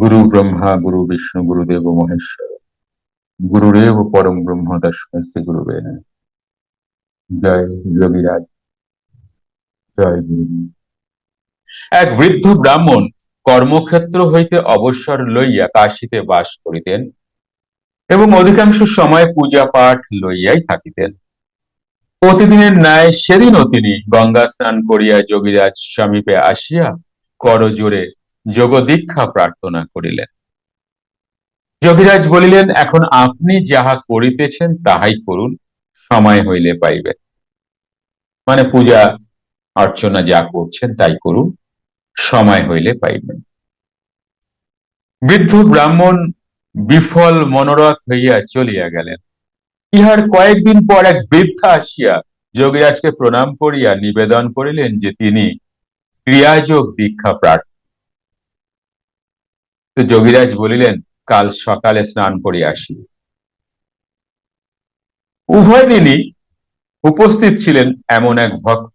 গুরু ব্রহ্মা গুরু বিষ্ণু গুরুদেব মহেশ্বর গুরুরেব পরম ব্রহ্ম তস্মস্তি গুরুবে। জয় যোগীরাজ জয় গুরু এক বৃদ্ধ ব্রাহ্মণ কর্মক্ষেত্র হইতে অবসর লইয়া কাশীতে বাস করিতেন এবং অধিকাংশ সময় পূজা পাঠ লইয়াই থাকিতেন। প্রতিদিনের ন্যায় সেদিনও তিনি গঙ্গা স্নান করিয়া যোগীরাজ সমীপে আসিয়া করজোরে যোগ দীক্ষা প্রার্থনা করিলেন। যোগীরাজ বলিলেন, এখন আপনি যাহা করিতেছেন, তাহাই করুন, সময় হইলে পাইবেন। মানে পূজা, অর্চনা যা করছেন, তাই করুন, সময় হইলে পাইবেন। বৃদ্ধ ব্রাহ্মণ বিফল, মনোরথ হইয়া চলিয়া গেলেন। ইহার কয়েকদিন পর এক বৃদ্ধা আসিয়া যোগীরাজকে প্রণাম করিয়া নিবেদন করিলেন যে তিনি ক্রিয়াযোগ দীক্ষা প্রার্থী তো যোগীরাজ বলিলেন, কাল সকালে স্নান করে আসি। উভয় দিনই উপস্থিত ছিলেন এমন এক ভক্ত।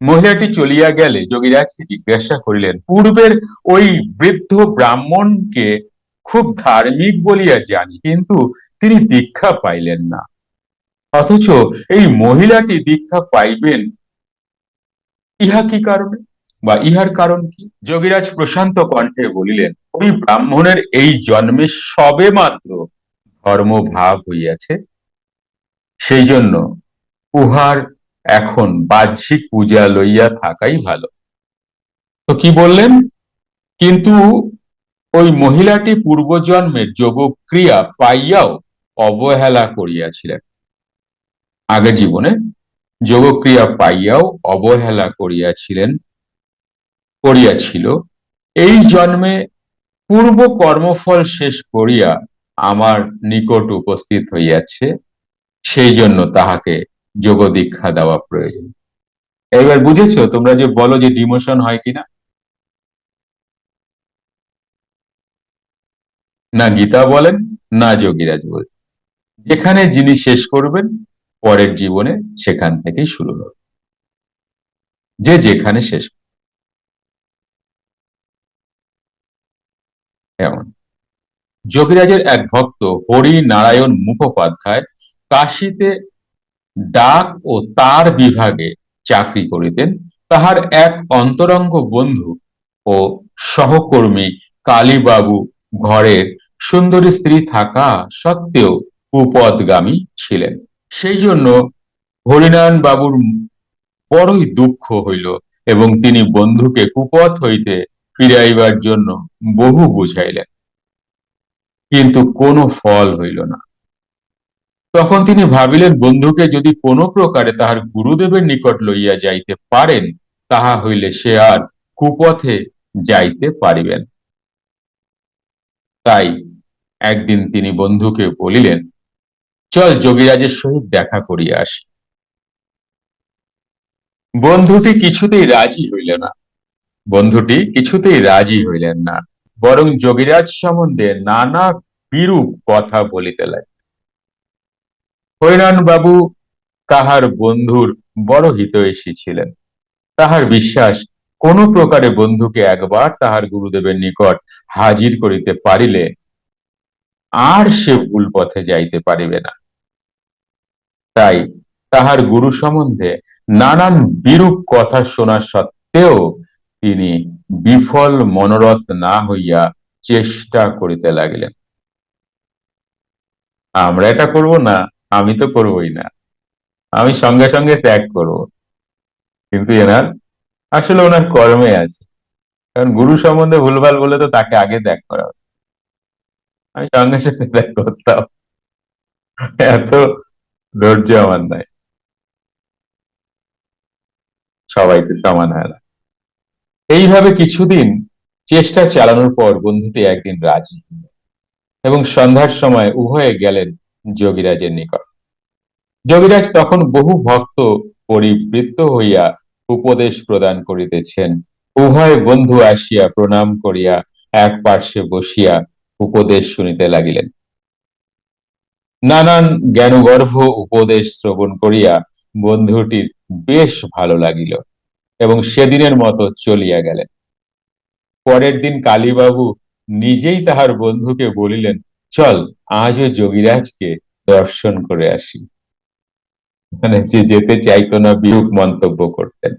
মহিলাটি চলিয়া গেলে যোগীরাজকে জিজ্ঞাসা করিলেন, পূর্বের ওই বৃদ্ধ ব্রাহ্মণকে খুব ধার্মিক বলিয়া জানি, কিন্তু তিনি দীক্ষা পাইলেন না। অথচ এই মহিলাটি দীক্ষা পাইবেন ইহা কি কারণে বা ইহার কারণ কি? যোগীরাজ প্রশান্ত কণ্ঠে বলিলেন ওই ব্রাহ্মণের এই জন্মে সবে মাত্র ধর্মভাব হইয়াছে। সেই জন্য উহার এখন বাহ্যিক পূজা লইয়া থাকাই ভালো। তো কি বললেন? কিন্তু ওই মহিলাটি পূর্বজন্মের যোগক্রিয়া পাইয়াও অবহেলা করিয়াছিলেন। আগে জীবনে যোগক্রিয়া পাইয়াও অবহেলা করিয়াছিলেন, করিয়াছিল। এই জন্মে পূর্ব কর্মফল শেষ করিয়া আমার নিকট উপস্থিত হইয়াছে, সেই জন্য তাহাকে যোগ দীক্ষা দেওয়া প্রয়োজন। এবার বুঝেছ তোমরা যে বলো যে ডিমোশন হয় কিনা? না গীতা বলেন, না যোগীরাজ বলেন। যেখানে যিনি শেষ করবেন, পরের জীবনে সেখান থেকেই শুরু হবে। যে যেখানে শেষ এমন যোগীরাজের এক ভক্ত হরি নারায়ণ মুখোপাধ্যায় কাশীতে ডাক ও তার বিভাগে চাকরি করিতেন। তাহার এক অন্তরঙ্গ বন্ধু ও সহকর্মী কালীবাবু ঘরের সুন্দরী স্ত্রী থাকা সত্ত্বেও কুপদগামী ছিলেন। সেই জন্য হরিনারায়ণ বাবুর বড়ই দুঃখ হইল এবং তিনি বন্ধুকে কুপথ হইতে ফিরাইবার জন্য বহু বুঝাইলেন। কিন্তু কোনো ফল হইল না। তখন তিনি ভাবিলেন, বন্ধুকে যদি কোনো প্রকারে তাহার গুরুদেবের নিকট লইয়া যাইতে পারেন, তাহা হইলে সে আর কুপথে যাইতে পারিবেন। তাই একদিন তিনি বন্ধুকে বলিলেন, চল যোগীরাজের সহিত দেখা করিয়া আসি। বন্ধুটি কিছুতেই রাজি হইল না। বন্ধুটি কিছুতেই রাজি হইলেন না, বরং যোগীরাজ সম্বন্ধে নানা বিরূপ কথা বলিতে লাগে হরিনারায়ণ বাবু তাহার বন্ধুর বড় হিতৈষী ছিলেন। তাহার বিশ্বাস কোন প্রকারে বন্ধুকে একবার তাহার গুরুদেবের নিকট হাজির করিতে পারিলে আর সে ভুল পথে যাইতে পারিবে না। তাই তাহার গুরু সম্বন্ধে নানান বিরূপ কথা শোনা সত্ত্বেও তিনি বিফল মনোরথ না হইয়া চেষ্টা করিতে লাগিলেন। আমরা এটা করব না, আমি তো করবই না। আমি সঙ্গে সঙ্গে ত্যাগ করব। কিন্তু এনার আসলে ওনার কর্মে আছে। কারণ গুরু সম্বন্ধে ভুলভাল বলে তো তাকে আগে ত্যাগ করা আমি সঙ্গে সঙ্গে ত্যাগ করতাম। এত ধৈর্য আমার নাই। সবাই তো সমান হয় না এইভাবে কিছুদিন চেষ্টা চালানোর পর বন্ধুটি একদিন রাজি এবং সন্ধ্যার সময় উভয়ে গেলেন যোগীরাজের নিকট। যোগীরাজ তখন বহু ভক্ত পরিবৃত্ত হইয়া উপদেশ প্রদান করিতেছেন। উভয় বন্ধু আসিয়া প্রণাম করিয়া এক পার্শ্বে বসিয়া উপদেশ শুনিতে লাগিলেন। নানান জ্ঞানগর্ভ উপদেশ শ্রবণ করিয়া বন্ধুটির বেশ ভালো লাগিল। এবং সেদিনের মতো চলিয়া গেলেন। পরের দিন কালীবাবু নিজেই তাহার বন্ধুকে বলিলেন, চল, আজও যোগীরাজকে দর্শন করে আসি। মানে যে যেতে চাইতো না, বিরূপ মন্তব্য করতেন।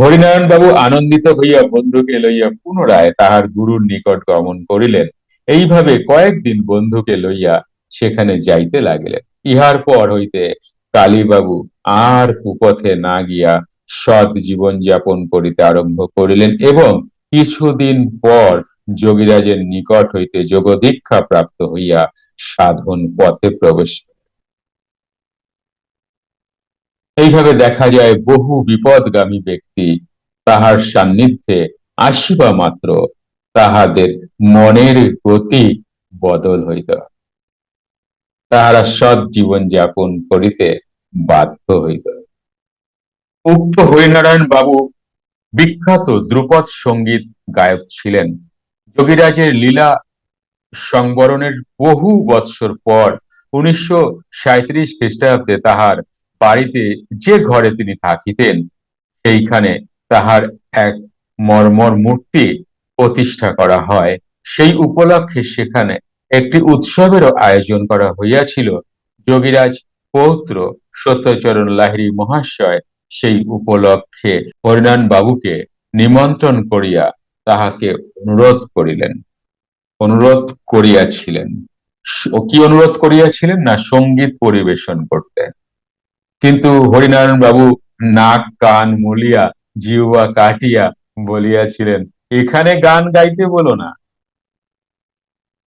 হরিনারায়ণ বাবু আনন্দিত হইয়া বন্ধুকে লইয়া পুনরায় তাহার গুরুর নিকট গমন করিলেন। এইভাবে কয়েকদিন বন্ধুকে লইয়া সেখানে যাইতে লাগিলেন। ইহার পর হইতে কালীবাবু আর কুপথে না গিয়া সৎ জীবন যাপন করিতে আরম্ভ করিলেন এবং কিছুদিন পর যোগীরাজের নিকট হইতে যোগ দীক্ষা প্রাপ্ত হইয়া সাধন পথে প্রবেশ এইভাবে দেখা যায় বহু বিপদগামী ব্যক্তি তাহার সান্নিধ্যে আসিবা মাত্র তাহাদের মনের গতি বদল হইত তাহারা সৎ জীবন যাপন করিতে বাধ্য হইত উক্ত হরিনারায়ণ বাবু বিখ্যাত ধ্রুপদ সংগীত গায়ক ছিলেন। যোগীরাজের লীলা সংবরণের বহু বৎসর পর উনিশশো খ্রিস্টাব্দে তাহার বাড়িতে যে ঘরে তিনি থাকিতেন, সেইখানে তাহার এক মর্মর মূর্তি প্রতিষ্ঠা করা হয়। সেই উপলক্ষে সেখানে একটি উৎসবেরও আয়োজন করা হইয়াছিল। যোগীরাজ পৌত্র সত্যচরণ লাহিড়ী মহাশয় সেই উপলক্ষে হরিনারায়ণ বাবুকে নিমন্ত্রণ করিয়া তাহাকে অনুরোধ করিলেন। অনুরোধ করিয়াছিলেন। কি অনুরোধ করিয়াছিলেন না সংগীত পরিবেশন করতে কিন্তু হরিনারায়ণ বাবু নাক, কান মুলিয়া জিহুয়া কাটিয়া বলিয়াছিলেন, এখানে গান গাইতে বলো না।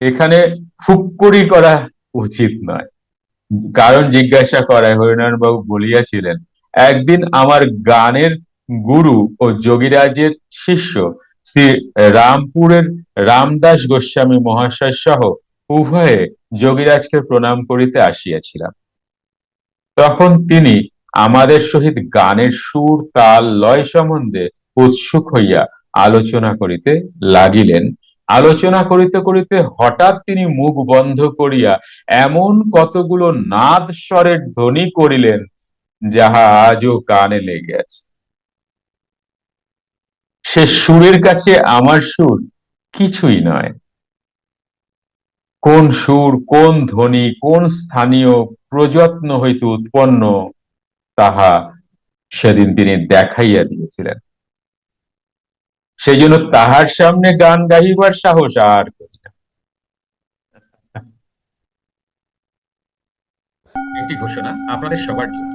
এখানে ফুক্করি করা উচিত নয়। কারণ জিজ্ঞাসা করায় হরিনারায়ণ বাবু বলিয়াছিলেন একদিন আমার গানের গুরু ও যোগীরাজের শিষ্য শ্রী রামপুরের রামদাস গোস্বামী মহাশয় সহ উভয়ে যোগীরাজকে প্রণাম করিতে আসিয়াছিলাম। তখন তিনি আমাদের সহিত গানের সুর, তাল, লয় সম্বন্ধে উৎসুক হইয়া আলোচনা করিতে লাগিলেন। আলোচনা করিতে করিতে হঠাৎ তিনি মুখ বন্ধ করিয়া এমন কতগুলো নাদ স্বরের ধ্বনি করিলেন যাহা আজও কানে লেগে আছে সে সুরের কাছে আমার সুর কিছুই নয়। কোন সুর, কোন ধ্বনি, কোন স্থানীয় প্রযত্ন হইতে উৎপন্ন, তাহা সেদিন তিনি দেখাইয়া দিয়েছিলেন। সেই জন্য তাহার সামনে গান গাইবার সাহস আর করি না। একটি ঘোষণা, আপনাদের সবার জন্য।